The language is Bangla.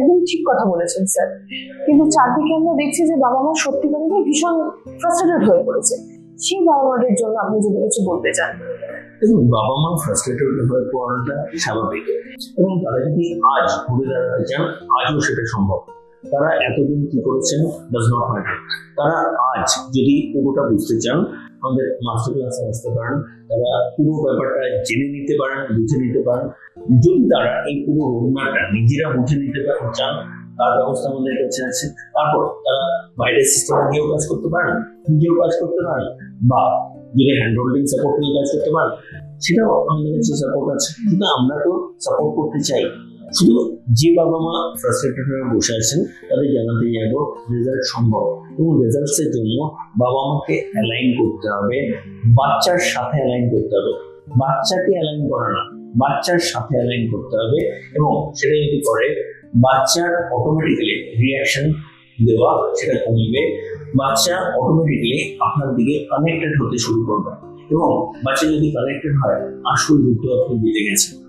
একদম ঠিক কথা বলেছেন, স্যার। কিন্তু চারদিকে আমরা দেখছি যে বাবা মা সত্যিকারেরই ভীষণ ফ্রাস্ট্রেটেড হয়ে পড়েছে। সেই বাবা মাদের জন্য আপনি যদি কিছু বলতে চান। বাবা মা ফ্রাস্ট্রেটেড হয়ে পড়াটা স্বাভাবিক। এবং তারা যদি আজ ঘুরে দাঁড়াতে চান, আজও সেটা সম্ভব। তারা এতদিন কি করেছেন? ডাজ নট ম্যাটার তারা আজ যদি পুরোটা বুঝতে চান, আমাদের মাস্টার ক্লাসে আসতে পারেন, তারা পুরো ব্যাপারটা জেনে নিতে পারেন, বুঝে নিতে পারেন। যদি তারা এই পুরো রোডম্যাপটা নিজেরা বুঝে নিতে পারেন, চান, তার ব্যবস্থা আমাদের কাছে আছে। তারপর তারা বাইরের সিস্টেমে গিয়েও কাজ করতে পারেন, নিজেও কাজ করতে পারেন, বা যদি হ্যান্ড হোল্ডিং সাপোর্ট নিয়ে কাজ করতে পারেন, সেটাও আমাদের কাছে সাপোর্ট আছে। কিন্তু আমরা তো সাপোর্ট করতে চাই। শুধু যে বাবা মা ফ্রাস্ট্রেটেড হয়ে বসে আছেন, তাদের জানাতে যাব রেজাল্ট সম্ভব। এবং রেজাল্টস এর জন্য বাবা মাকে অ্যালাইন করতে হবে, বাচ্চার সাথে অ্যালাইন করতে হবে। বাচ্চাকে অ্যালাইন করে না, বাচ্চার সাথে অ্যালাইন করতে হবে এবং সেটা যদি করে, বাচ্চার অটোমেটিক্যালি রিয়াকশন দেওয়া সেটা কমবে। বাচ্চা অটোমেটিক্যালি আপনার দিকে কানেক্টেড হতে শুরু করবে। এবং বাচ্চা যদি কানেক্টেড হয়, আসল দুটো আপনি জিতে গেছেন।